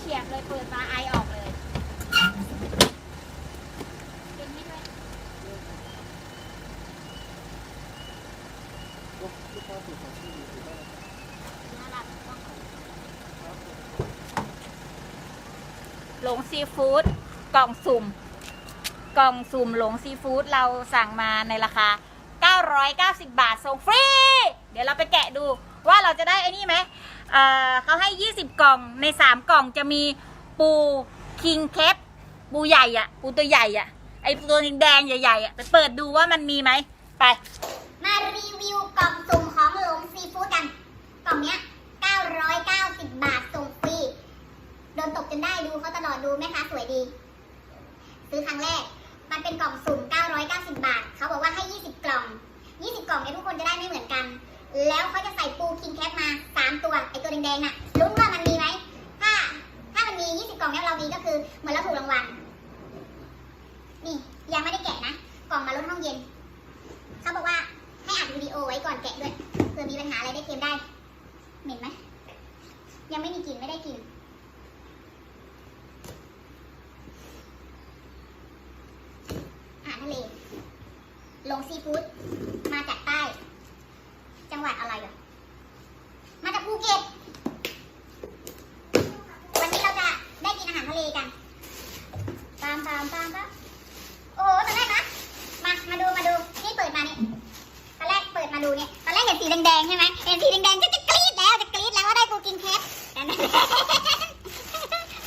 ฉียบเลยเปิดมาไอออกเลยเก่งให้ด้วยลูกค้าติดของที่ดีหรือไม่น่ารักหลงซีฟู้ดกล่องสุ่ม กล่องสุ่มหลงซีฟู้ดเราสั่งมาในราคา 990 บาทส่งฟรี เดี๋ยวเราไปแกะดู ว่าเราจะได้ไอ้นี่ไหมเอ่อเขาให้ 20 กล่องใน 3 กล่องจะมีปูคิงเคปปูใหญ่อะปูตัวใหญ่อะไอตัวแดงใหญ่ๆอะไปเปิดดูว่ามันมีไหมไป มารีวิวกล่องสุ่มของหลงซีฟู้ดกัน กล่องเนี้ย 990 บาทส่งฟรี โดนตกจนได้ดูเขาตลอดดูแม่ค้าสวยดี ซื้อครั้งแรก มันเป็นกล่องสุ่ม 990 บาท เขาบอกว่าให้ 20 กล่อง 20 กล่องเนี่ยทุกคนจะได้ไม่เหมือนกัน แล้วเขาจะใส่ปูคิงแคปมา 3 ตัว ไอตัวแดงๆน่ะรู้ว่ามันมีไหม ถ้า ถ้ามันมี 20 กล่องแล้วเรามีก็คือ เหมือนเราถูกรางวัล นี่ ยังไม่ได้แกะนะ กล่องมาลดห้องเย็น เขาบอกว่าให้อัดวิดีโอไว้ก่อนแกะด้วย เผื่อมีปัญหาอะไรได้เค็มได้ เหม็นไหม ยังไม่มีกลิ่นไม่ได้กลิ่นอาหารทะเล ลงซีฟู้ด มาจากใต้ จังหวัดอะไรอะ มาจากภูเก็ต วันนี้เราจะได้กินอาหารทะเลกัน ตามตามตามตามโอ้โหตอนแรกนะ มา มาดู มาดู นี่เปิดมานี่ตอนแรกเปิดมาดูเนี่ยตอนแรกเห็นสีแดงๆใช่ไหมเห็นสีแดงๆก็จะกรี๊ดแล้ว จะกรี๊ดแล้วว่าได้ปูกินเคสแต่นั่น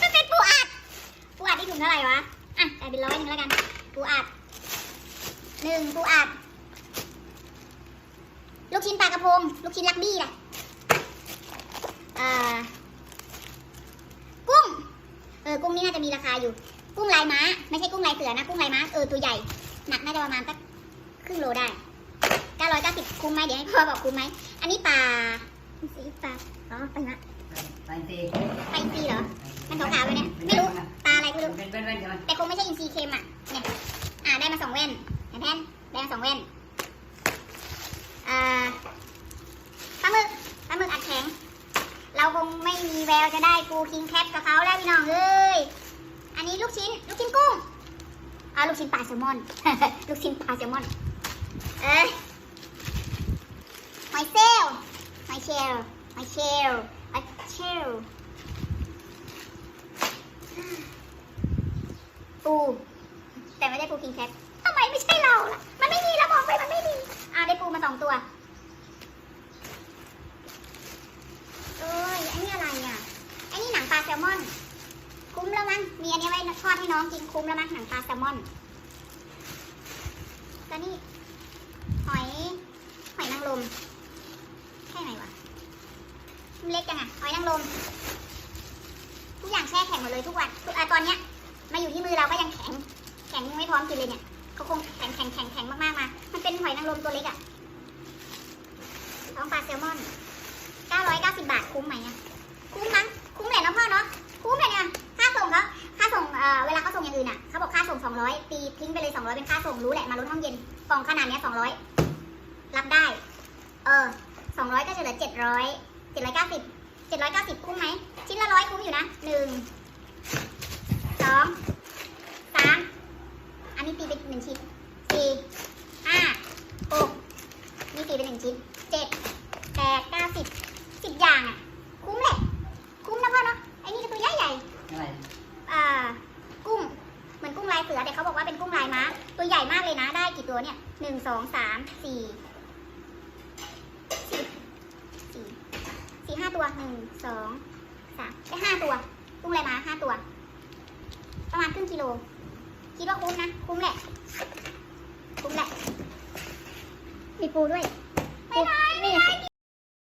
มันเป็นปูอัด ปูอัดที่ถุงเท่าไหร่วะ อะแต่เป็นร้อยหนึงแล้วกัน ปูอัดหนึ่งปูอัด ลูกชิ้นปลากระพง ลูกชิ้นลักบี้แหละอ่ากุ้ง เออ กุ้งนี่น่าจะมีราคาอยู่ กุ้งลายม้า ไม่ใช่กุ้งลายเสือนะกุ้งลายม้าเออตัวใหญ่หนักน่าจะประมาณสักครึ่งโลได้990คุ้มไหมเดี๋ยวให้พ่อบอกคุ้มไหมอันนี้ปลาสีปลาอ๋อปลาละไปสิปลาอินทรีเหรอมันขาวๆเลยเนี่ยไม่รู้ปลาอะไรไม่รู้เป็นเป็นเป็นใช่ไหมแต่คงไม่ใช่อินทรีเค็มอะเนี่ยอ่าได้มาสองแว่นแผ่นแผ่นได้มาสองแว่นอ่าปลาหมึกปลาหมึกอัดแข็ง เราคงไม่มีแววจะได้ปูคิงแคปกับเขาแล้วพี่น้องเอ้ยอันนี้ ลูกชิ้น ลูกชิ้นกุ้งอ่าลูกชิ้นปลาแซลมอน ลูกชิ้นปลาแซลมอน เอ้ยหอยเซลลหอยเชลลหอยเชลลหอยเชลปูแต่ไม่ได้ปูคิงแคททำไมไม่ใช่เราล่ะ มันไม่มีแล้วมองไปมันไม่มีอ่าได้ปูมาสองตัวเอ้ยอันนี้อะไรอะอันนี้หนังปลาแซลมอน คุ้มแล้วมั้ง มีอันนี้ไว้ทอดให้น้องกินคุ้มแล้วมั้งหนังปลาแซลมอนแล้วนี่หอยหอยนางรมใช่ไหมวะมันเล็กจังอะหอยนางรมทุกอย่างแช่แข็งหมดเลยทุกวันทุกอะตอนเนี้ยมาอยู่ที่มือเราก็ยังแข็ง แข็งยังไม่พร้อมกินเลยเนี่ยเขาคงแข็งแข็งแข็งแข็งมากๆมา มันเป็นหอยนางรมตัวเล็กอะท้องปลาแซลมอน990 บาทคุ้มไหมอะคุ้มมั้ง เวลาเขาส่งอย่างอื่นอะเขาบอกค่าส่ง 200ตีทิ้งไปเลย 200 เป็นค่าส่งรู้แหละมาลดห้องเย็นกล่องขนาดเนี้ย200 รับได้ เออ 200 ก็จะเหลือ 700 790 790 คุ้มไหม ชิ้นละร้อยคุ้มอยู่นะหนึ่งสองสามอันนี้ตีเป็นหนึ่งชิ้นสี่ห้าหกนี่ตีเป็นหนึ่งชิ้นเจ็ดแปดเก้าสิบสิบอย่างอะ คุ้มแหละ คุ้มนะพ่อเนาะไอ้นี่ก็ตัวใหญ่ใหญ่อะไร อนกุ้งลายเสือแต่เขาบอกว่าเป็นกุ้งลายม้า ตัวใหญ่มากเลยนะ ได้กี่ตัวเนี่ยหนึ่งสองสามสี่สี่สี่ห้าตัวหนึ่งสองสามได้ห้าตัว กุ้งลายม้าห้าตัว ประมาณครึ่งกิโล คิดว่าคุ้มนะ คุ้มแหละ คุ้มแหละ มีปูด้วย ไม่ได้